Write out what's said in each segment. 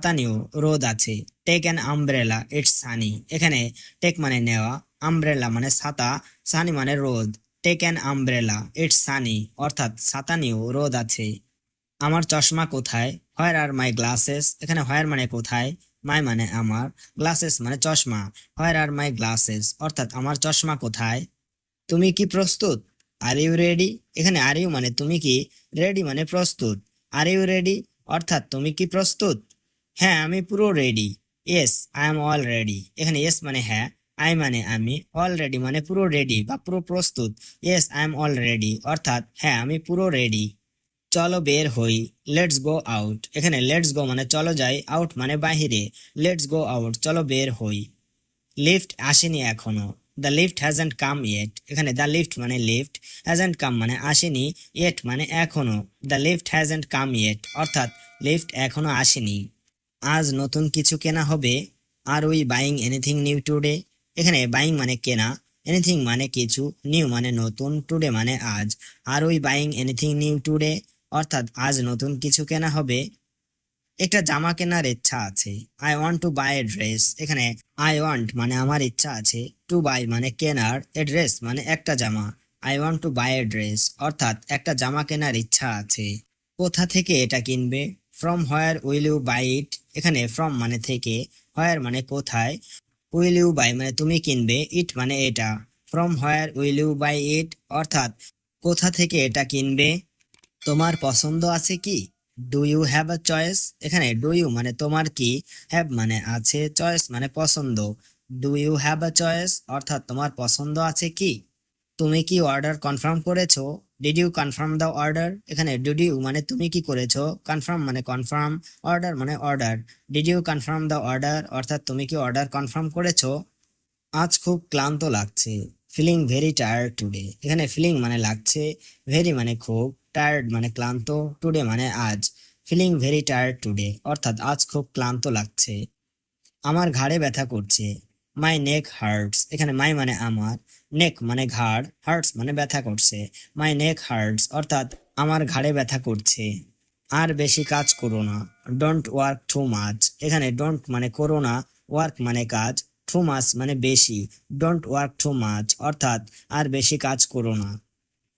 ছাতা নিউ রোদ আছে। Take an umbrella it's sunny এখানে টেক মানে নেওয়া আমব্রেলা মানে ছাতা সানি মানে রোদ। Take an umbrella it's sunny অর্থাৎ ছাতা নিউ রোদ আছে। আমার চশমা কোথায়? হোয়ার আর মাই গ্লাসেস এখানে হোয়ার মানে কোথায়? মাই মানে আমার। গ্লাসেস মানে চশমা। হোয়ার আর মাই গ্লাসেস অর্থাৎ আমার চশমা কোথায়? তুমি কি প্রস্তুত? আর ইউ রেডি এখানে আর ইউ মানে তুমি কি? রেডি মানে প্রস্তুত। আর ইউ রেডি অর্থাৎ তুমি কি প্রস্তুত? হ্যাঁ আমি পুরো ready yes I am all ready এখানে ইয়েস মানে হ্যাঁ আই মানে আমি অলরেডি মানে পুরো রেডি বা পুরো প্রস্তুত। Yes I am all ready অর্থাৎ হ্যাঁ আমি পুরো রেডি চলো বের হই। লেটস গো আউট এখানে লেটস গো মানে চলো যাই আউট মানে বাহিরে। লেটস গো আউট চলো বের হই। লিফট আসেনি এখনও। The lift hasn't come yet এখানে দ্য লিফট মানে লিফট হ্যাজেন্ট কাম মানে আসেনি ইয়েট মানে এখনও। The lift hasn't come yet অর্থাৎ লিফট এখনও আসেনি। আজ নতুন কিছু কেনা হবে। Are we buying anything new today এখানে বাইং মানে কেনা এনিথিং মানে কিছু নিউ মানে নতুন টুডে মানে আজ। Are we buying anything new today অর্থাৎ আজ নতুন কিছু কেনা হবে। একটা জামা কেনার ইচ্ছা আছে। I want to buy dress এখানে আই ওয়ান্ট মানে আমার ইচ্ছা আছে। টু বাই মানে কেনার এ ড্রেস মানে একটা জামা। I want to buy a dress অর্থাৎ একটা জামা কেনার ইচ্ছা আছে। কোথা থেকে এটা কিনবে? From where will you buy it এখানে ফ্রম মানে থেকে হোয়ার মানে কোথায় উইল ইউ বাই মানে তুমি কিনবে ইট মানে এটা from where will you buy it অর্থাৎ কোথা থেকে এটা কিনবে, তোমার পছন্দ আছে কি? Do you have a choice এখানে ডু ইউ মানে তোমার কি? হ্যাভ মানে আছে চয়েস মানে পছন্দ। Do you have a choice অর্থাৎ তোমার পছন্দ আছে কি? তুমি কি অর্ডার কনফার্ম করেছ? Did you confirm the order এখানে ডিড ইউ মানে তুমি কি করেছ? কনফার্ম মানে কনফার্ম অর্ডার মানে order did you confirm the order অর্থাৎ তুমি কি অর্ডার কনফার্ম করেছ? আজ খুব ক্লান্ত লাগছে। ফিলিং ভেরি টায়ার্ড টুডে এখানে ফিলিং মানে লাগছে ভেরি মানে খুব টায়ার্ড মানে ক্লান্ত টুডে মানে আজ। ফিলিং ভেরি টায়ার্ড টুডে অর্থাৎ আজ খুব ক্লান্ত লাগছে। আমার ঘাড়ে ব্যথা করছে। মাই নেক হার্টস এখানে মাই মানে আমার। নেক মানে ঘাড়। হার্টস মানে ব্যথা করছে। মাই নেক হার্টস অর্থাৎ আমার ঘাড়ে ব্যথা করছে। আর বেশি কাজ করো না। ডোন্ট ওয়ার্ক টু মাচ এখানে ডোন্ট মানে করো না। ওয়ার্ক মানে কাজ। টু মাচ মানে বেশি। ডোন্ট ওয়ার্ক টু মাচ অর্থাৎ আর বেশি কাজ করো না।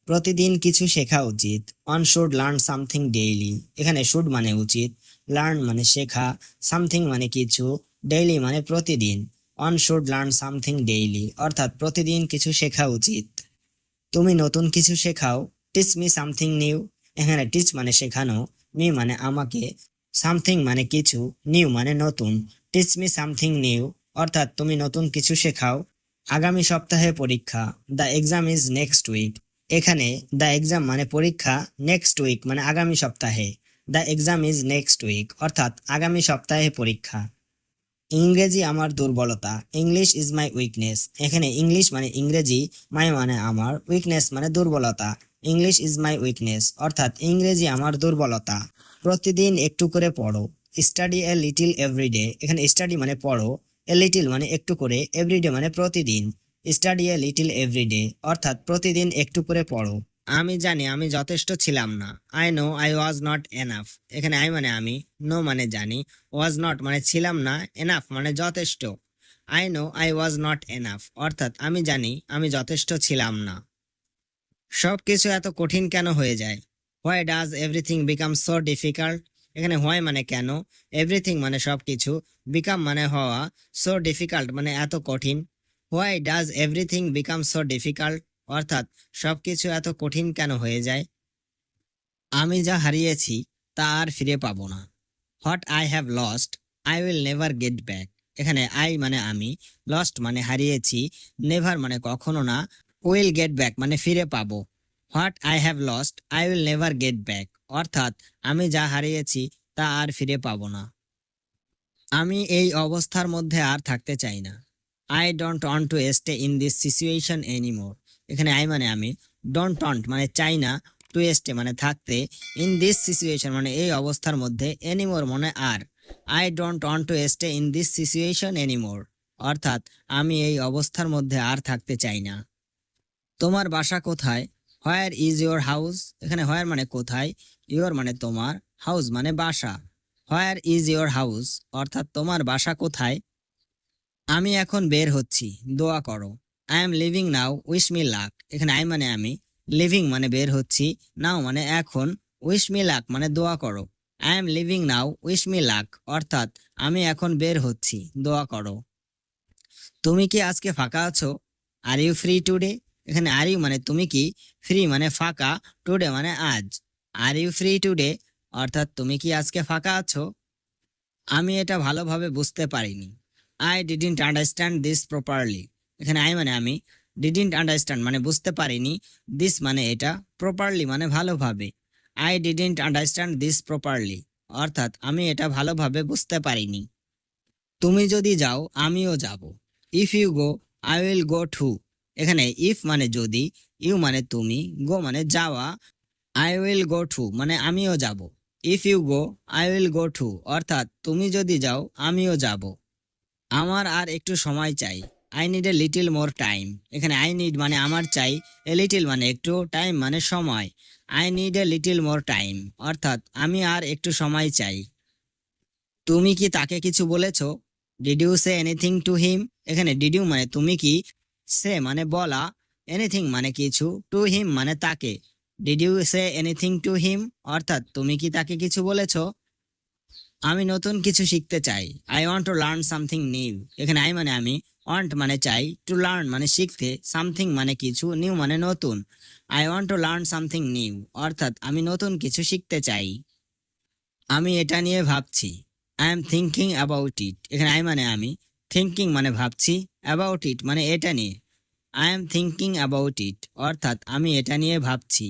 প্রতিদিন কিছু শেখা উচিত। One should learn something daily এখানে শুড মানে উচিত। লার্ন মানে শেখা। সামথিং মানে কিছু। ডেইলি মানে প্রতিদিন। One should learn something daily অর্থাৎ প্রতিদিন কিছু শেখা উচিত। তুমি নতুন কিছু শেখাও টিচ মি সামথিং নিউ এখানে টিচ মানে শেখানো মি মানে আমাকে। সামথিং মানে কিছু নিউ মানে নতুন। টিচ মি সামথিং নিউ অর্থাৎ তুমি নতুন কিছু শেখাও। আগামী সপ্তাহে পরীক্ষা the exam is next week এখানে দ্য এক্সাম মানে পরীক্ষা নেক্সট উইক মানে আগামী সপ্তাহে। The exam is next week অর্থাৎ আগামী সপ্তাহে পরীক্ষা। ইংরেজি আমার দুর্বলতা। ইংলিশ ইজ মাই উইকনেস এখানে ইংলিশ মানে ইংরেজি মাই মানে আমার উইকনেস মানে দুর্বলতা। ইংলিশ ইজ মাই উইকনেস অর্থাৎ ইংরেজি আমার দুর্বলতা। প্রতিদিন একটু করে পড়ো। Study a little every day এখানে স্টাডি মানে পড়ো। এ লিটিল মানে একটু করে এভরিডে মানে প্রতিদিন। স্টাডি এ লিটিল এভরিডে অর্থাৎ প্রতিদিন একটু করে পড়ো। আমি জানি, আমি যথেষ্ট ছিলাম না। I know I was not enough এখানে আই মানে আমি নো মানে জানি। ওয়াজ নট মানে ছিলাম না এনাফ মানে যথেষ্ট। I know I was not enough অর্থাৎ আমি জানি, আমি যথেষ্ট ছিলাম না। সব কিছু এত কঠিন কেন হয়ে যায়? Why does everything become so difficult এখানে হোয়াই মানে কেন? এভরিথিং মানে সব কিছু বিকাম মানে হওয়া সো ডিফিকাল্ট মানে এত কঠিন। Why does everything become so difficult অর্থাৎ সবকিছু এত কঠিন কেন হয়ে যায়? আমি যা হারিয়েছি তা আর ফিরে পাবো না। What I have lost I will never get back এখানে আই মানে আমি লস্ট মানে হারিয়েছি নেভার মানে কখনো না উইল গেট ব্যাক মানে ফিরে পাবো। What I have lost I will never get back অর্থাৎ আমি যা হারিয়েছি তা আর ফিরে পাবো না। আমি এই অবস্থার মধ্যে আর থাকতে চাই না। I don't want to stay in this situation anymore এখানে আই মানে আমি। ডোন্ট টন্ট মানে চাই না টু স্টে মানে থাকতে। ইন দিস সিচুয়েশন মানে এই অবস্থার মধ্যে এনিমোর মানে আর। I don't want to stay in this situation anymore অর্থাৎ আমি এই অবস্থার মধ্যে আর থাকতে চাই না। তোমার বাসা কোথায়? হোয়ার ইজ ইয়োর হাউস এখানে হোয়ার মানে কোথায়? ইয়োর মানে তোমার। হাউস মানে বাসা। হোয়ার ইজ ইয়োর হাউস অর্থাৎ তোমার বাসা কোথায়? আমি এখন বের হচ্ছি। দোয়া করো। I am leaving now wish me luck এখানে আই মানে আমি লিভিং মানে বের হচ্ছি নাও মানে এখন উইশ মি লাক মানে দোয়া করো। I am leaving now wish me luck অর্থাৎ আমি এখন বের হচ্ছি, দোয়া করো। তুমি কি আজকে ফাঁকা আছো? আর ইউ ফ্রি টুডে এখানে আর ইউ মানে তুমি কি ফ্রি মানে ফাঁকা টুডে মানে আজ। আর ইউ ফ্রি টুডে অর্থাৎ তুমি কি আজকে ফাঁকা আছো? আমি এটা ভালোভাবে বুঝতে পারিনি। I didn't understand this properly এখানে আই মানে আমি ডিডন্ট আন্ডারস্ট্যান্ড মানে বুঝতে পারিনি দিস মানে এটা প্রপারলি মানে ভালোভাবে। I didn't understand this properly অর্থাৎ আমি এটা ভালোভাবে বুঝতে পারিনি। তুমি যদি যাও, আমিও যাব। If you go I will go too এখানে ইফ মানে যদি ইউ মানে তুমি গো মানে যাওয়া। আই উইল গো টু মানে আমিও যাব। If you go I will go too অর্থাৎ তুমি যদি যাও, আমিও যাব। আমার আর একটু সময় চাই। I need a little more time এখানে আই নিড মানে আমার চাই এ লিটিল মানে একটু টাইম মানে সময়। I need a little more time অর্থাৎ আমি আর একটু সময় চাই। তুমি কি তাকে কিছু বলেছ? Did you say anything to him এখানে ডিড ইউ মানে তুমি কি সে মানে বলা এনিথিং মানে কিছু টু হিম মানে তাকে। Did you say anything to him অর্থাৎ তুমি কি তাকে কিছু বলেছ? আমি নতুন কিছু শিখতে চাই। I want to learn something new এখানে আই মানে আমি ওয়ান্ট মানে চাই টু লার্ন মানে শিখতে সামথিং মানে কিছু নিউ মানে নতুন। I want to learn something new অর্থাৎ আমি নতুন কিছু শিখতে চাই। আমি এটা নিয়ে ভাবছি। I am thinking about it এখানে আই মানে আমি থিঙ্কিং মানে ভাবছি অ্যাবাউট ইট মানে এটা নিয়ে। I am thinking about it অর্থাৎ আমি এটা নিয়ে ভাবছি।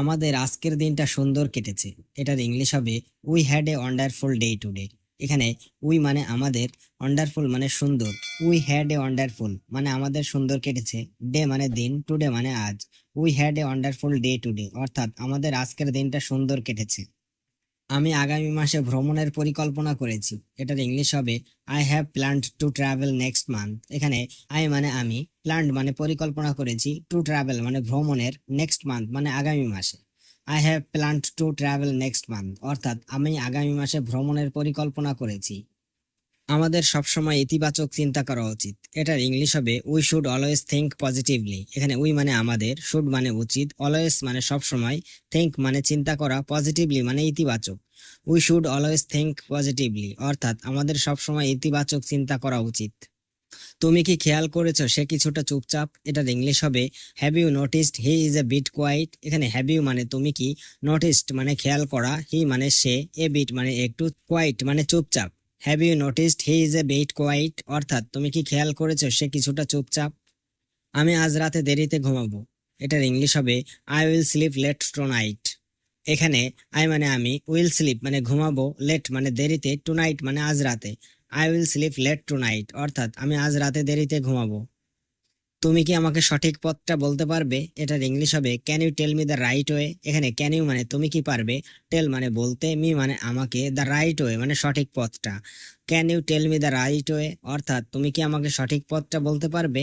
আমাদের আজকের দিনটা সুন্দর কেটেছে। এটার ইংলিশ হবে we had a wonderful day today এখানে উই মানে আমাদের ওয়ান্ডারফুল মানে সুন্দর। উই হ্যাড এ ওয়ান্ডারফুল মানে আমাদের সুন্দর কেটেছে। ডে মানে দিন টুডে মানে আজ। We had a wonderful day today অর্থাৎ আমাদের আজকের দিনটা সুন্দর কেটেছে। আমি আগামী মাসে ভ্রমণের পরিকল্পনা করেছি। এটার ইংলিশ হবে I have planned to travel next month এখানে আই মানে আমি প্ল্যান্ড মানে পরিকল্পনা করেছি টু ট্রাভেল মানে ভ্রমণের নেক্সট মান্থ মানে আগামী মাসে। I have planned to travel next month অর্থাৎ, আমি আগামী মাসে ভ্রমণের পরিকল্পনা করেছি। আমাদের সবসময় ইতিবাচক চিন্তা করা উচিত। এটার ইংলিশ হবে we should always think positively এখানে উই মানে আমাদের শুড মানে উচিত অলওয়েজ মানে সবসময় থিঙ্ক মানে চিন্তা করা পজিটিভলি মানে ইতিবাচক। We should always think positively অর্থাৎ আমাদের সবসময় ইতিবাচক চিন্তা করা উচিত। তুমি কি খেয়াল করেছ সে কিছুটা চুপচাপ? এটার ইংলিশ হবে have you noticed he is a bit quiet এখানে হ্যাভ ইউ মানে তুমি কি নোটিসড মানে খেয়াল করা হি মানে সে এ বিট মানে একটু কোয়াইট মানে চুপচাপ। Have you noticed he is a bit quiet অর্থাৎ, তুমি কি খেয়াল করেছ সে কিছুটা চুপচাপ? আমি আজ রাতে দেরিতে ঘুমাবো। এটার ইংলিশ হবে I will sleep late tonight এখানে আই মানে আমি উইল স্লিপ মানে ঘুমাবো লেট মানে দেরিতে টু নাইট মানে আজ রাতে। I will sleep late tonight অর্থাৎ, আমি আজ রাতে দেরিতে ঘুমাবো। তুমি কি আমাকে সঠিক পথটা বলতে পারবে? এটার ইংলিশ হবে can you tell me the right way এখানে ক্যান ইউ মানে তুমি কি পারবে? টেল মানে বলতে মি মানে আমাকে দ্য রাইট ওয়ে মানে সঠিক পথটা। Can you tell me the right way অর্থাৎ, তুমি কি আমাকে সঠিক পথটা বলতে পারবে?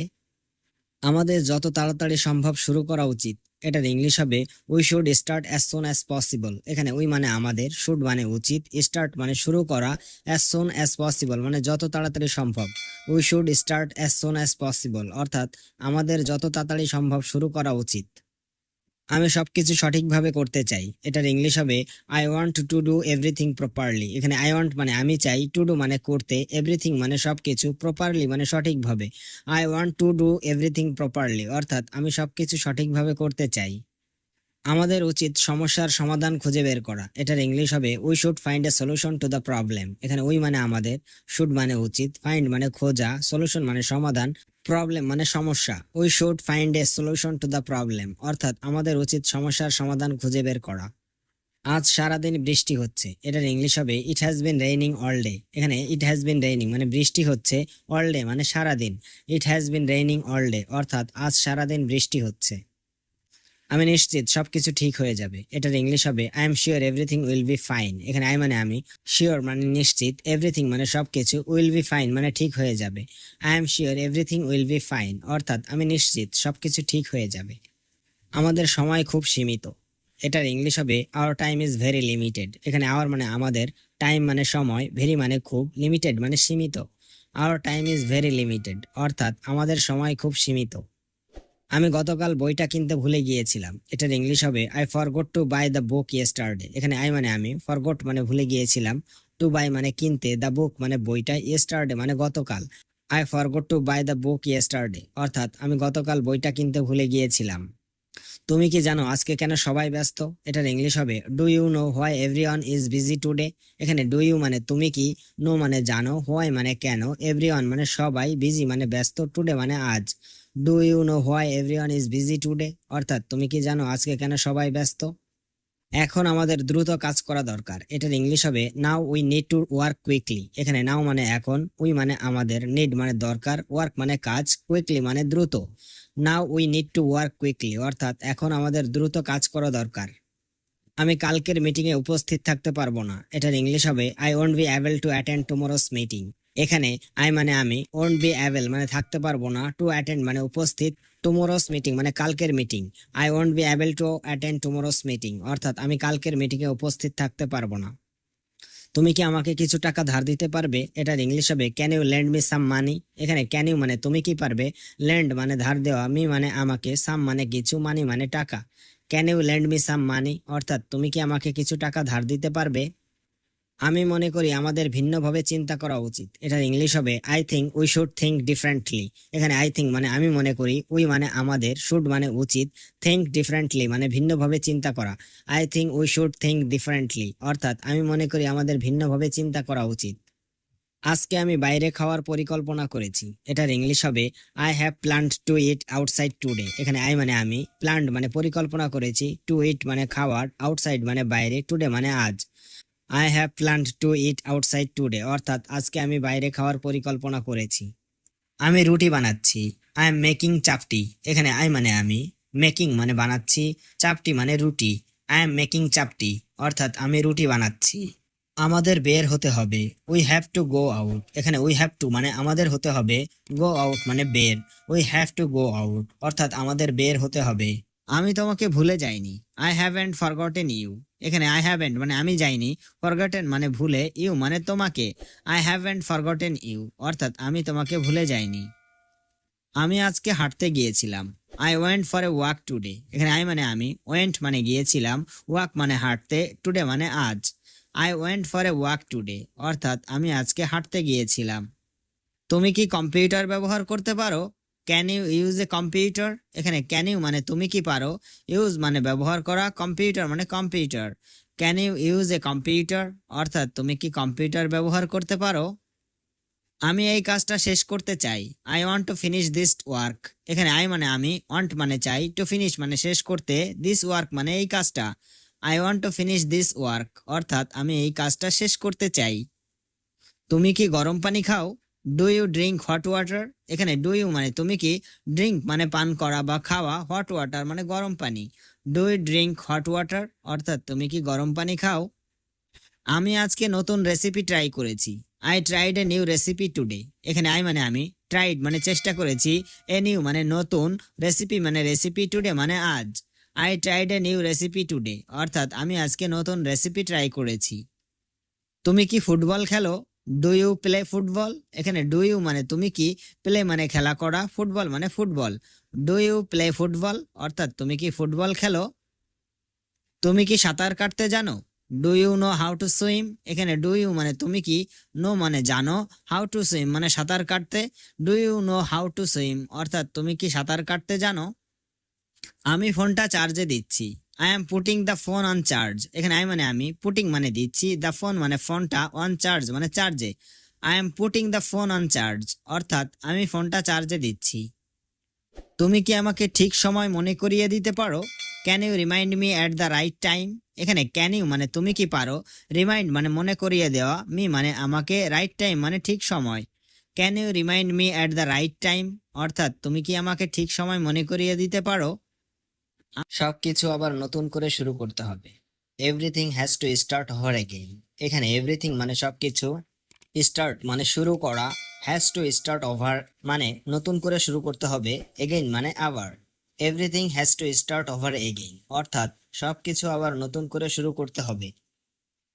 আমাদের যত তাড়াতাড়ি সম্ভব শুরু করা উচিত। এটার ইংলিশ হবে we should start as soon as possible এখানে উই মানে আমাদের শুড মানে উচিত স্টার্ট মানে শুরু করা অ্যাজ সোন অ্যাজ পসিবল মানে যত তাড়াতাড়ি সম্ভব we should start as soon as possible অর্থাৎ আমাদের যত তাড়াতাড়ি সম্ভব শুরু করা উচিত। আমি সব কিছু সঠিকভাবে করতে চাই। এটার ইংলিশ হবে I want to do everything properly এখানে আই ওয়ান্ট মানে আমি চাই টু ডু মানে করতে এভরিথিং মানে সব কিছু প্রপারলি মানে সঠিকভাবে। I want to do everything properly অর্থাৎ আমি সব কিছু সঠিকভাবে করতে চাই। আমাদের উচিত সমস্যার সমাধান খুঁজে বের করা। এটার ইংলিশ হবে we should find a solution to the problem এখানে উই মানে আমাদের শুড মানে উচিত ফাইন্ড মানে খোঁজা সলিউশন মানে সমাধান প্রবলেম মানে সমস্যা we should find a solution to the problem অর্থাৎ আমাদের উচিত সমস্যার সমাধান খুঁজে বের করা। আজ সারাদিন বৃষ্টি হচ্ছে, এটার ইংলিশ হবে it has been raining all day এখানে ইট হ্যাজ বিন রেইনিং মানে বৃষ্টি হচ্ছে অল ডে মানে সারাদিন it has been raining all day অর্থাৎ আজ সারাদিন বৃষ্টি হচ্ছে। আমি নিশ্চিত সবকিছু ঠিক হয়ে যাবে। এটার ইংলিশ হবে I am sure everything will be fine এখানে আই মানে আমি শিওর মানে নিশ্চিত এভরিথিং মানে সবকিছু উইল বি ফাইন মানে ঠিক হয়ে যাবে। I am sure everything will be fine অর্থাৎ আমি নিশ্চিত সবকিছু ঠিক হয়ে যাবে। আমাদের সময় খুব সীমিত। এটার ইংলিশ হবে our time is very limited এখানে আওয়ার মানে আমাদের টাইম মানে সময় ভেরি মানে খুব লিমিটেড মানে সীমিত। Our time is very limited অর্থাৎ আমাদের সময় খুব সীমিত। আমি গতকাল বইটা কিনতে ভুলে গিয়েছিলাম। এটার ইংলিশ হবে I forgot to buy the book yesterday এখানে আই মানে আমি ফরগট মানে ভুলে গিয়েছিলাম। টু বাই মানে কিনতে দ্য বুক মানে বইটা ইয়েস্টারডে মানে গতকাল। I forgot to buy the book yesterday অর্থাৎ, আমি গতকাল বইটা কিনতে ভুলে গিয়েছিলাম। তুমি কি জানো আজকে কেন সবাই ব্যস্ত? এটার ইংলিশ হবে do you know why everyone is busy today এখানে ডু ইউ মানে তুমি কি নো মানে জানো হোয়াই মানে কেন? এভরিওয়ান মানে সবাই বিজি মানে ব্যস্ত টুডে মানে আজ। Do you know why everyone is busy today অর্থাৎ তুমি কি জানো আজকে কেন সবাই ব্যস্ত? এখন আমাদের দ্রুত কাজ করা দরকার। এটার ইংলিশ হবে now we need to work quickly এখানে নাও মানে এখন উই মানে আমাদের নিড মানে দরকার ওয়ার্ক মানে কাজ কুইকলি মানে দ্রুত। Now we need to work quickly অর্থাৎ এখন আমাদের দ্রুত কাজ করা দরকার। আমি কালকের মিটিংয়ে উপস্থিত থাকতে পারব না। এটার ইংলিশ হবে I won't be able to attend tomorrow's meeting এখানে আই মানে আমি ওন্ট বি অ্যাভেল মানে থাকতে পারব না টু অ্যাটেন্ড মানে উপস্থিত টুমোরোস মিটিং মানে কালকের meeting I won't be able to attend tomorrow's meeting অর্থাৎ আমি কালকের মিটিংয়ে উপস্থিত থাকতে পারব না। তুমি কি আমাকে কিছু টাকা ধার দিতে পারবে? এটার ইংলিশ হবে can you lend me some money এখানে ক্যান ইউ মানে তুমি কি পারবে? ল্যান্ড মানে ধার দেওয়া মি মানে আমাকে সাম মানে কিছু মানি মানে টাকা। Can you lend me some money অর্থাৎ তুমি কি আমাকে কিছু টাকা ধার দিতে পারবে? আমি মনে করি আমাদের ভিন্নভাবে চিন্তা করা উচিত। এটার ইংলিশ হবে I think we should think differently এখানে আই থিঙ্ক মানে আমি মনে করি উই মানে আমাদের শুড মানে উচিত থিঙ্ক ডিফারেন্টলি মানে ভিন্নভাবে চিন্তা করা। I think we should think differently অর্থাৎ আমি মনে করি আমাদের ভিন্নভাবে চিন্তা করা উচিত। আজকে আমি বাইরে খাওয়ার পরিকল্পনা করেছি। এটার ইংলিশ হবে I have planned to eat outside today এখানে আই মানে আমি প্ল্যান্ড মানে পরিকল্পনা করেছি টু ইট মানে খাওয়ার আউটসাইড মানে বাইরে টুডে মানে আজ। I have planned to eat outside today অর্থাৎ আজকে আমি বাইরে খাওয়ার পরিকল্পনা করেছি। আমি রুটি বানাচ্ছি। আই এম মেকিং চাপটি এখানে আই মানে আমি। মেকিং মানে বানাচ্ছি। চাপটি মানে রুটি। আই এম মেকিং চাপটি অর্থাৎ আমি রুটি বানাচ্ছি। আমাদের বের হতে হবে। We have to go out এখানে উই হ্যাভ টু মানে আমাদের হতে হবে। গো আউট মানে বের। We have to go out অর্থাৎ আমাদের বের হতে হবে। আমি তোমাকে ভুলে যাইনি। আই হ্যাভেন্ট ফরগটেন ইউ এখানে আই হ্যাভেন্ট মানে আমি যাইনি ফরগটেন মানে ভুলে ইউ মানে তোমাকে আই হ্যাভেন্ট ফরগটেন ইউ অর্থাৎ আমি তোমাকে ভুলে যাইনি। আমি আজকে হাঁটতে গিয়েছিলাম। I went for a walk today এখানে আই মানে আমি ওয়েন্ট মানে গিয়েছিলাম ওয়াক মানে হাঁটতে টুডে মানে আজ। I went for a walk today অর্থাৎ আমি আজকে হাঁটতে গিয়েছিলাম। তুমি কি কম্পিউটার ব্যবহার করতে পারো? Can you use a computer এখানে ক্যান ইউ মানে তুমি কি পারো? ইউজ মানে ব্যবহার করা কম্পিউটার মানে computer can you use a computer অর্থাৎ তুমি কি কম্পিউটার ব্যবহার করতে পারো? আমি এই কাজটা শেষ করতে চাই। I want to finish this work এখানে আই মানে আমি ওয়ান্ট মানে চাই। টু ফিনিশ মানে শেষ করতে দিস ওয়ার্ক মানে এই কাজটা। I want to finish this work অর্থাৎ আমি এই কাজটা শেষ করতে চাই। তুমি কি গরম পানি খাও? Do you drink hot water এখানে ডু ইউ মানে তুমি কি ড্রিঙ্ক মানে পান করা বা খাওয়া হট ওয়াটার মানে গরম পানি। Do you drink hot water অর্থাৎ তুমি কি গরম পানি খাও? আমি আজকে নতুন রেসিপি ট্রাই করেছি। I tried a new recipe today এখানে আই মানে আমি ট্রাইড মানে চেষ্টা করেছি। এ নিউ মানে নতুন রেসিপি মানে রেসিপি টুডে মানে আজ। I tried a new recipe today অর্থাৎ আমি আজকে নতুন রেসিপি ট্রাই করেছি। তুমি কি ফুটবল খেলো? ডু ইউ প্লে ফুটবল এখানে ডু ইউ মানে তুমি কি? প্লে মানে খেলা করা ফুটবল মানে football do you play football অর্থাৎ তুমি কি ফুটবল খেলো? তুমি কি সাঁতার কাটতে জানো? Do you know how to swim এখানে ডু ইউ মানে তুমি কি? নো মানে জানো। হাউ টু সুইম মানে সাঁতার কাটতে। Do you know how to swim অর্থাৎ তুমি কি সাঁতার কাটতে জানো? আমি ফোনটা চার্জে দিচ্ছি। I am putting the phone on charge এখানে আই মানে আমি পুটিং মানে দিচ্ছি দ্য ফোন মানে ফোনটা অন চার্জ মানে চার্জে I am putting the phone on charge অর্থাৎ আমি ফোনটা চার্জে দিচ্ছি। তুমি কি আমাকে ঠিক সময় মনে করিয়ে দিতে পারো? Can you remind me at the right time এখানে ক্যান ইউ মানে তুমি কি পারো? রিমাইন্ড মানে মনে করিয়ে দেওয়া মি মানে আমাকে রাইট টাইম মানে ঠিক সময়। Can you remind me at the right time অর্থাৎ তুমি কি আমাকে ঠিক সময় মনে করিয়ে দিতে পারো? সবকিছু আবার নতুন করে শুরু করতে হবে। Everything has to start over again এখানে এভরিথিং মানে সবকিছু স্টার্ট মানে শুরু করা হ্যাজ টু স্টার্ট ওভার মানে নতুন করে শুরু করতে হবে এগেইন মানে আবার। Everything has to start over again অর্থাৎ সবকিছু আবার নতুন করে শুরু করতে হবে।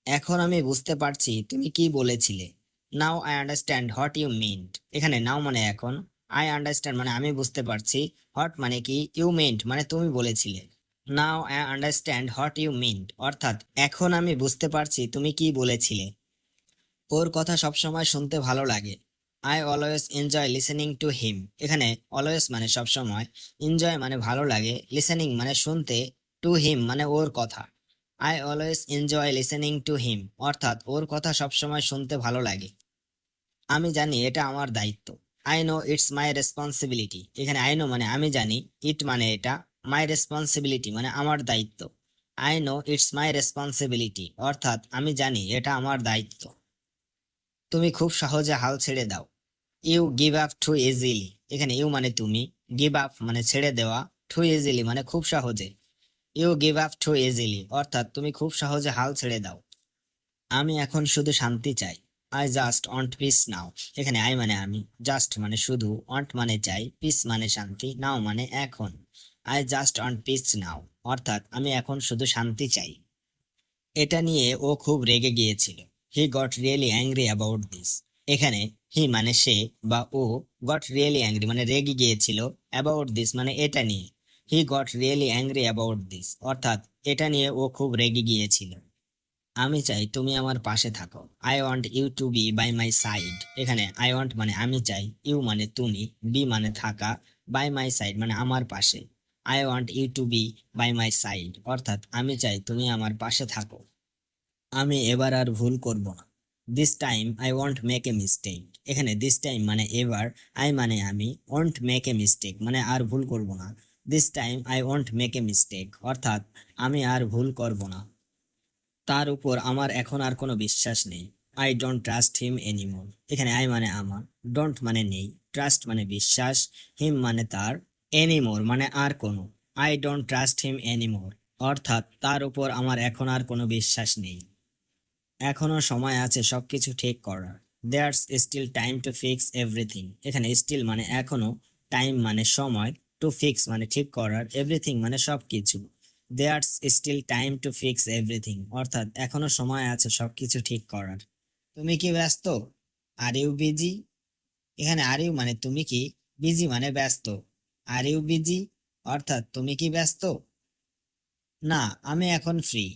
এখন আমি বুঝতে পারছি তুমি কি বলেছিলে। Now I understand what you meant এখানে নাও মানে এখন। আই আন্ডারস্ট্যান্ড মানে আমি বুঝতে পারছি। হট মানে কি? ইউ মিন্ট মানে তুমি বলেছিলে। Now I understand what you meant অর্থাৎ, এখন আমি বুঝতে পারছি তুমি কি বলেছিলে। ওর কথা সবসময় শুনতে ভালো লাগে। I always enjoy listening to him এখানে অলওয়েজ মানে সবসময়। এনজয় মানে ভালো লাগে। লিসেনিং মানে শুনতে। টু হিম মানে ওর কথা। I always enjoy listening to him অর্থাৎ, ওর কথা সবসময় শুনতে ভালো লাগে। আমি জানি এটা আমার দায়িত্ব। I know it's my responsibility এখানে আই নো মানে আমি জানি ইট মানে এটা মাই রেসপন্সিবিলিটি মানে আমার দায়িত্ব। I know it's my responsibility অর্থাৎ আমি জানি এটা আমার দায়িত্ব। তুমি খুব সহজে হাল ছেড়ে দাও। You give up too easily এখানে ইউ মানে তুমি গিভ আপ মানে ছেড়ে দেওয়া টু ইজিলি মানে খুব সহজে। You give up too easily অর্থাৎ তুমি খুব সহজে হাল ছেড়ে দাও। আমি এখন শুধু শান্তি চাই। I just want peace now এখানে আই মানে আমি। জাস্ট মানে শুধু। অন্ট মানে চাই। পিস মানে শান্তি। নাও মানে এখন। I just want peace now অর্থাৎ আমি এখন শুধু শান্তি চাই। এটা নিয়ে ও খুব রেগে গিয়েছিল। He got really angry about this এখানে হি মানে সে বা ও গট রিয়েলি অ্যাংরি মানে রেগে গিয়েছিল অ্যাবাউট দিস মানে এটা নিয়ে। He got really angry about this অর্থাৎ এটা নিয়ে ও খুব রেগে গিয়েছিল। আমি চাই তুমি আমার পাশে থাকো। I want you to be by my side এখানে আই ওয়ান্ট মানে আমি চাই ইউ মানে তুমি বি মানে থাকা বাই মাই সাইড মানে আমার পাশে। I want you to be by my side অর্থাৎ আমি চাই তুমি আমার পাশে থাকো। আমি এবার আর ভুল করব না। This time I want make a mistake এখানে দিস টাইম মানে এবার আই মানে আমি ওয়ান্ট মেক এ মিস্টেক মানে আর ভুল করব না। This time I want make a mistake অর্থাৎ আমি আর ভুল করব না। তার উপর আমার এখন আর কোনো বিশ্বাস নেই। I don't trust him anymore এখানে আই মানে আমার ডোন্ট মানে নেই। ট্রাস্ট মানে বিশ্বাস হিম মানে তার এনিমোর মানে আর কোনো। I don't trust him anymore অর্থাৎ তার উপর আমার এখন আর কোনো বিশ্বাস নেই। এখনও সময় আছে সব কিছু ঠিক করার। There's still time to fix everything এখানে স্টিল মানে এখনও টাইম মানে সময় টু ফিক্স মানে ঠিক করার। এভরিথিং মানে সবকিছু। There's still time to fix everything অর্থাৎ, এখনও সময় আছে সব কিছু ঠিক করার। তুমি কি ব্যস্ত? আর ইউ বিজি এখানে আর ইউ মানে তুমি কি বিজি মানে ব্যস্ত। আর ইউ বিজি অর্থাৎ, তুমি কি ব্যস্ত? না, আমি এখন free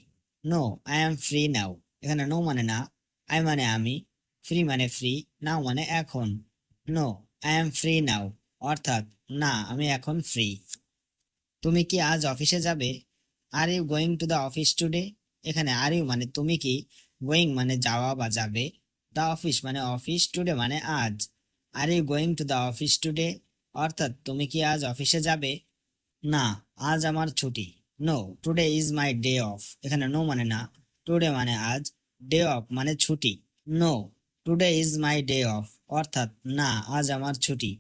no I am free now এখানে নো মানে না আই মানে আমি। ফ্রি মানে ফ্রি নাও মানে এখন। No I am free now অর্থাৎ, না, আমি এখন ফ্রি তুমি কি আজ অফিসে যাবে? Are you going to the office today এখানে আর ইউ মানে তুমি কি গোয়িং মানে যাওয়া বা যাবে? দ্য অফিস মানে অফিস টুডে মানে আজ। Are you going to the office today অর্থাৎ তুমি কি আজ অফিসে যাবে? না, আজ আমার ছুটি। No today is my day off এখানে নো মানে না। টুডে মানে আজ ডে অফ মানে ছুটি। No today is my day off অর্থাৎ না, আজ আমার ছুটি।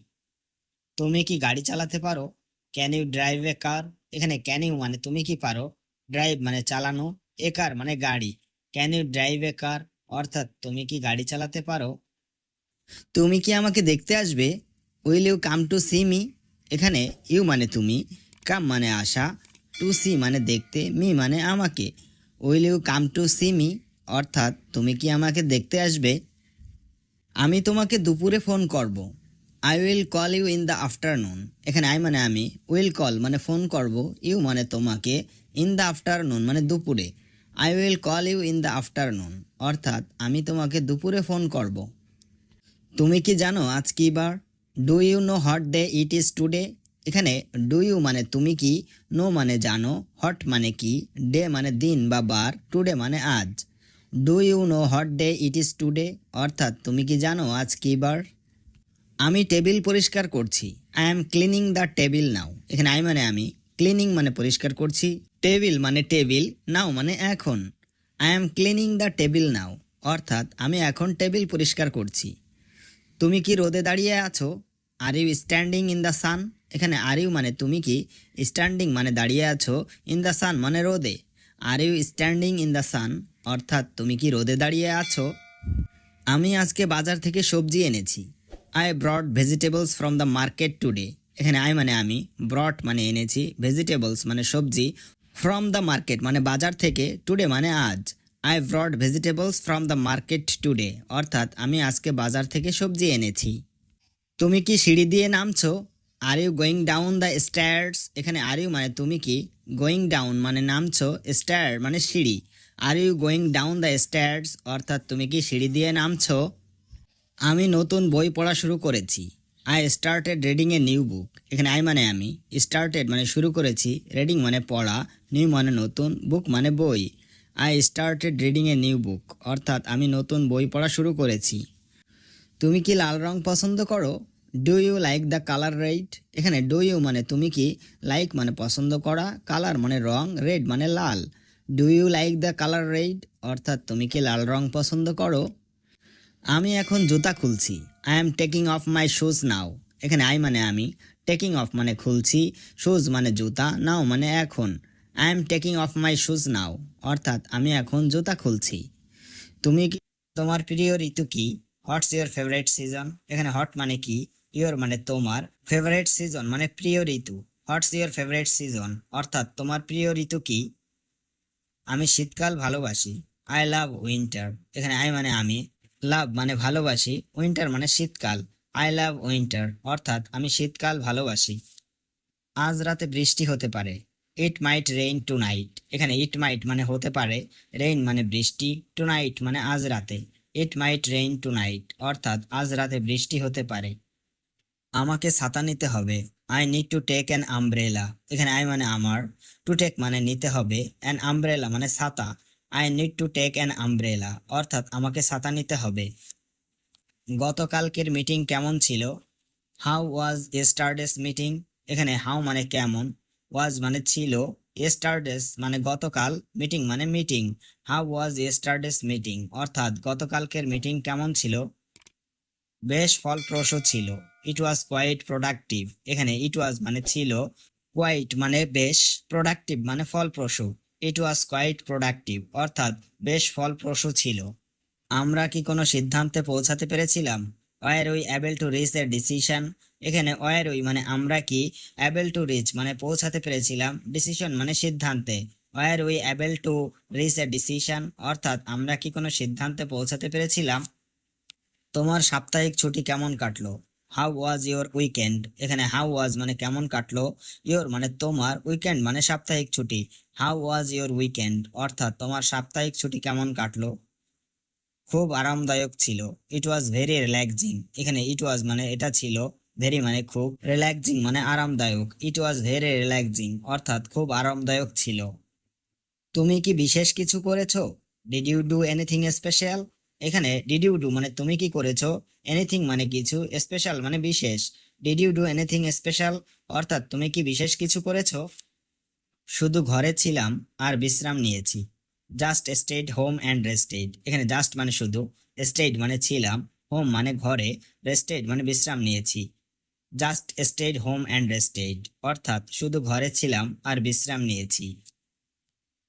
তুমি কি গাড়ি চালাতে পারো? Can you drive a car এখানে ক্যান মানে তুমি কি পারো? ড্রাইভ মানে চালানো, এ কার মানে গাড়ি। Can you drive a car, অর্থাৎ তুমি কি গাড়ি চালাতে পারো? তুমি কি আমাকে দেখতে আসবে? Will you come to see me এখানে ইউ মানে তুমি কাম মানে আসা টু সি মানে দেখতে মি মানে আমাকে। Will you come to see me অর্থাৎ তুমি কি আমাকে দেখতে আসবে? আমি তোমাকে দুপুরে ফোন করব। I will call you in the afternoon এখানে আই মানে আমি উইল কল মানে ফোন করব ইউ মানে তোমাকে ইন দ্য আফটারনুন মানে দুপুরে। I will call you in the afternoon অর্থাৎ আমি তোমাকে দুপুরে ফোন করব। তুমি কি জানো আজ কি বার? Do you know what day it is today এখানে ডু ইউ মানে তুমি কি নো মানে জানো হট মানে কি ডে মানে দিন বা বার টুডে মানে আজ। Do you know what day it is today অর্থাৎ তুমি কি জানো আজ কি বার? আমি টেবিল পরিষ্কার করছি। I am cleaning the table now এখানে আই মানে আমি ক্লিনিং মানে পরিষ্কার করছি টেবিল মানে টেবিল নাও মানে এখন। I am cleaning the table now অর্থাৎ আমি এখন টেবিল পরিষ্কার করছি। তুমি কি রোদে দাঁড়িয়ে আছো? Are you standing in the sun এখানে আর ইউ মানে তুমি কি স্ট্যান্ডিং মানে দাঁড়িয়ে আছো ইন দ্য সান মানে রোদে। Are you standing in the sun অর্থাৎ তুমি কি রোদে দাঁড়িয়ে আছো? আমি আজকে বাজার থেকে সবজি এনেছি। I brought vegetables from the market today এখানে আই মানে আমি ব্রড মানে এনেছি ভেজিটেবলস মানে সবজি ফ্রম দ্য মার্কেট মানে বাজার থেকে টুডে মানে আজ. I brought vegetables from the market today অর্থাৎ আমি আজকে বাজার থেকে সবজি এনেছি। তুমি কি সিঁড়ি দিয়ে নামছো? Are you going down the stairs এখানে আর ইউ মানে তুমি কি? গোয়িং ডাউন মানে নামছো স্ট্যার মানে সিঁড়ি। Are you going down the stairs অর্থাৎ তুমি কি সিঁড়ি দিয়ে নামছো? আমি নতুন বই পড়া শুরু করেছি। I started reading a new book এখানে আই মানে আমি। স্টার্টেড মানে শুরু করেছি। রিডিং মানে পড়া। নিউ মানে নতুন। বুক মানে বই। I started reading a new book অর্থাৎ আমি নতুন বই পড়া শুরু করেছি। তুমি কি লাল রং পছন্দ করো? Do you like the colour red এখানে ডু ইউ মানে তুমি কি? লাইক মানে পছন্দ করা। কালার মানে রং। রেড মানে লাল। Do you like the colour red অর্থাৎ তুমি কি লাল রং পছন্দ করো? আমি এখন জুতা খুলছি। I am taking off my shoes now এখানে আই মানে আমি। টেকিং অফ মানে খুলছি। শুজ মানে জুতা। নাও মানে এখন। I am taking off my shoes now অর্থাৎ আমি এখন জুতা খুলছি। তুমি কি, তোমার প্রিয় ঋতু কি? হোয়াটস ইয়োর ফেভারিট সিজন এখানে হট মানে কি? ইয়োর মানে তোমার। ফেভারিট সিজন মানে প্রিয় ঋতু। হোয়াটস ইয়োর ফেভারিট সিজন অর্থাৎ তোমার প্রিয় ঋতু কি? আমি শীতকাল ভালোবাসি। আই লাভ উইন্টার এখানে আই মানে আমি। লাভ মানে ভালোবাসি উইন্টার মানে শীতকাল। আই লাভ উইন্টার অর্থাৎ আমি শীতকাল ভালোবাসি। আজ রাতে বৃষ্টি হতে পারে। It might rain tonight এখানে ইট মাইট মানে হতে পারে। রেইন মানে বৃষ্টি টু নাইট মানে আজ রাতে। It might rain tonight অর্থাৎ আজ রাতে বৃষ্টি হতে পারে। আমাকে ছাতা নিতে হবে। I need to take an umbrella এখানে আই মানে আমার। টু টেক মানে নিতে হবে। অ্যান আমব্রেলা মানে ছাতা। I need to take an umbrella অর্থাৎ আমাকে ছাতা নিতে হবে। গতকালকের মিটিং কেমন ছিল? হাউ ওয়াজ এস্টারডেস মিটিং এখানে হাউ মানে কেমন? ওয়াজ মানে ছিল। এস্টারডেস মানে গতকাল মিটিং মানে meeting how was yesterday's meeting অর্থাৎ গতকালকের মিটিং কেমন ছিল? বেশ ফলপ্রসূ ছিল। ইট ওয়াজ কোয়াইট প্রোডাক্টিভ এখানে ইট ওয়াজ মানে ছিল। কোয়াইট মানে বেশ প্রোডাক্টিভ মানে ফলপ্রসূ। ইট ওয়াজ কোয়াইট প্রোডাক্টিভ অর্থাৎ বেশ ফলপ্রসূ ছিল। আমরা কি কোনো সিদ্ধান্তে পৌঁছাতে পেরেছিলাম? Were we able to reach a decision এখানে ওয়ার উই মানে আমরা কি অ্যাবেল টু রিচ মানে পৌঁছাতে পেরেছিলাম ডিসিশন মানে সিদ্ধান্তে। Were we able to reach a decision অর্থাৎ আমরা কি কোনো সিদ্ধান্তে পৌঁছাতে পেরেছিলাম? তোমার সাপ্তাহিক ছুটি কেমন কাটলো? হাউ ওয়াজ ইয়োর উইকেন্ড এখানে হাউ ওয়াজ মানে কেমন কাটলো? ইয়োর মানে তোমার উইকেন্ড মানে সাপ্তাহিক ছুটি। হাউ ওয়াজ ইয়োর উইকেন্ড অর্থাৎ তোমার সাপ্তাহিক ছুটি কেমন কাটলো? খুব আরামদায়ক ছিল। ইট ওয়াজ ভেরি রিল্যাক্সিং এখানে ইট ওয়াজ মানে এটা ছিল ভেরি মানে খুব রিল্যাক্সিং মানে আরামদায়ক। ইট ওয়াজ ভেরি রিল্যাক্সিং অর্থাৎ খুব আরামদায়ক ছিল। তুমি কি বিশেষ কিছু করেছ? Did you do anything special এখানে ডিড ইউ ডু মানে তুমি কি করেছ? এনিথিং মানে কিছু স্পেশাল মানে বিশেষ। Did you do anything special অর্থাৎ তুমি কি বিশেষ কিছু করেছ? শুধু ঘরে ছিলাম আর বিশ্রাম নিয়েছি। Just stayed home and rested এখানে জাস্ট মানে শুধু স্টেড মানে ছিলাম হোম মানে ঘরে রেস্টেড মানে বিশ্রাম নিয়েছি। Just stayed home and rested অর্থাৎ শুধু ঘরে ছিলাম আর বিশ্রাম নিয়েছি।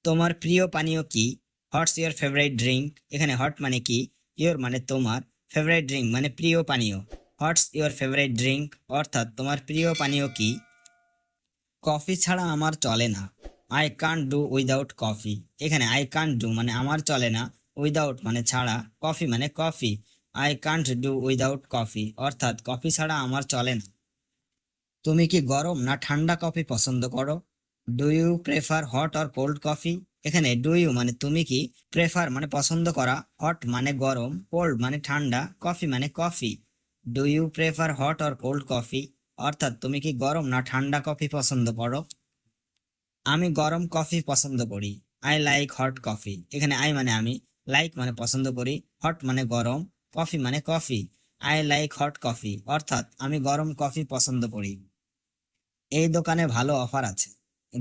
তোমার প্রিয় পানীয় কি? হটস ইয়োর ফেভারিট ড্রিঙ্ক এখানে হট মানে কি? ইয়োর মানে তোমার। ফেভারিট ড্রিঙ্ক মানে প্রিয় পানীয়। হটস ইয়োর ফেভারিট ড্রিঙ্ক অর্থাৎ তোমার প্রিয় পানীয় কি? কফি ছাড়া আমার চলে না। I can't do without coffee এখানে আই কান্ট ডু মানে আমার চলে না। উইদাউট মানে ছাড়া। কফি মানে coffee I can't do without coffee অর্থাৎ কফি ছাড়া আমার চলে না। তুমি কি গরম না ঠান্ডা কফি পছন্দ করো? Do you prefer hot or cold coffee এখানে ডু ইউ মানে তুমি কি প্রেফার মানে পছন্দ করা হট মানে গরম কোল্ড মানে ঠান্ডা কফি মানে coffee do you prefer hot or cold coffee অর্থাৎ তুমি কি গরম না ঠান্ডা কফি পছন্দ করো? আমি গরম কফি পছন্দ করি। আই লাইক হট কফি এখানে আই মানে আমি লাইক মানে পছন্দ করি হট মানে গরম কফি মানে coffee I like hot coffee অর্থাৎ আমি গরম কফি পছন্দ করি। এই দোকানে ভালো অফার আছে।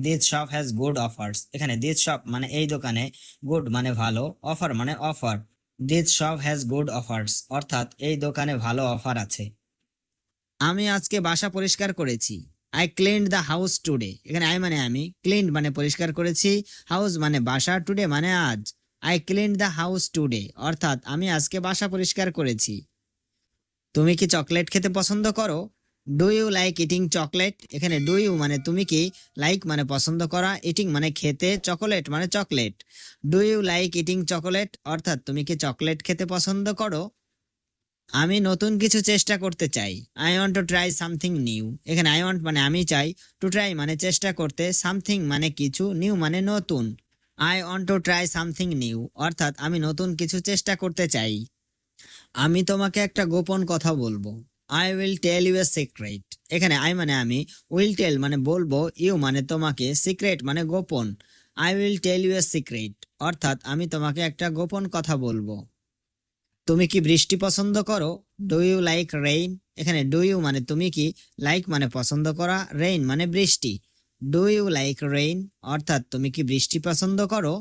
This shop has good offers এখানে দিস শপ মানে এই দোকানে গুড মানে ভালো অফার মানে offer this shop has good offers অর্থাৎ এই দোকানে ভালো অফার আছে। আমি আজকে বাসা পরিষ্কার করেছি। I cleaned the house today এখানে আই মানে আমি ক্লিনড মানে পরিষ্কার করেছি। হাউস মানে বাসা টুডে মানে আজ। I cleaned the house today অর্থাৎ আমি আজকে বাসা পরিষ্কার করেছি। তুমি কি চকলেট খেতে পছন্দ করো? Do you like eating chocolate এখানে ডু ইউ মানে তুমি কি লাইক মানে পছন্দ করা ইটিং মানে খেতে চকোলেট মানে chocolate do you like eating chocolate অর্থাৎ তুমি কি চকলেট খেতে পছন্দ করো? আমি নতুন কিছু চেষ্টা করতে চাই। I want to try something new এখানে আই ওয়ান্ট মানে আমি চাই টু ট্রাই মানে চেষ্টা করতে সামথিং মানে কিছু নিউ মানে নতুন। I want to try something new অর্থাৎ আমি নতুন কিছু চেষ্টা করতে চাই। আমি তোমাকে একটা গোপন কথা বলব। I will tell you a secret এখানে আই মানে আমি উইল টেল মানে বলব ইউ মানে তোমাকে সিক্রেট মানে গোপন। I will tell you a secret অর্থাৎ আমি তোমাকে একটা গোপন কথা বলব। তুমি কি বৃষ্টি পছন্দ করো? ডু ইউ লাইক রেইন এখানে ডু ইউ মানে তুমি কি? লাইক মানে পছন্দ করা রেইন মানে বৃষ্টি। ডু ইউ লাইক রেইন অর্থাৎ তুমি কি বৃষ্টি পছন্দ করো?